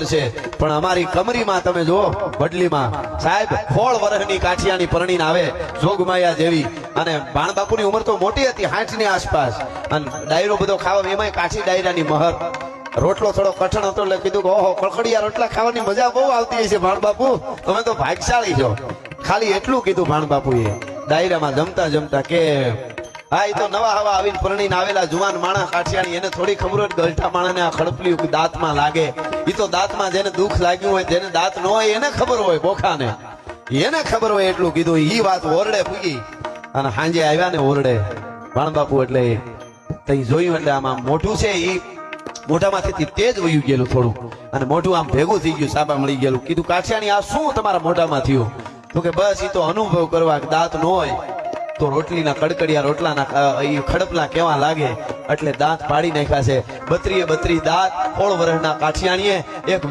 છે. પણ અમારી કમરીમાં તમે જુઓ, વડલીમાં. સાહેબ ફોળ વર્ષની કાઠિયાની પરણીને આવે, જોગમાયા જેવી. અને ભાણબાપુની ઉંમર તો મોટી હતી હાઠની આસપાસ. અને ડાયરો બધો ખાવા, એમાંય કાઠી ડાયરાની મહર. રોટલો થોડો કઠણ હતો, એટલે કીધું કે, ઓહો કડકડિયા રોટલા ખાવાની મજા બહુ આવતી હશે ભાણબાપુ તમે તો ભાગશાળી છો. ખાલી એટલું કીધું ભાણબાપુએ ડાયરામાં જમતા જમતા કે, હા એ તો નવા હવા આવીને પરણીને આવેલા જુવાન માણસ કાઠિયાણી એને થોડી ખબર ગલઠા માણસને આ ખડપલી દાંતમાં લાગે. એ તો દાંતમાં જેને દુઃખ લાગ્યું હોય, જેને દાંત ન હોય, એને ખબર હોય બોખાને. એને ખબર હોય એટલું કીધું. ઈ વાત ઓરડે પૂગી. અને સાંજે આવ્યા ને ઓરડે. ભાણબાપુ એટલે તઈ જોયું એટલે આમાં મોઢું છે ઈ મોઢામાંથી તેજ વયું ગયેલું થોડું. અને મોઢું આમ ભેગું થઈ ગયું સાબા મળી ગયેલું. કીધું, કાઠિયાણી, આ શું તમારા મોઢામાં થયું? તો કે, બસ એ તો અનુભવ કરવા દાંત ન હોય, તો રોટલીના કડકડિયા રોટલાના એ ખડપલા કેવા લાગે? એટલે દાંત પાડી નાખ્યા છે. બત્રીએ બત્રી દાંત ફોળ વર્ષના કાઠિયાણીએ એક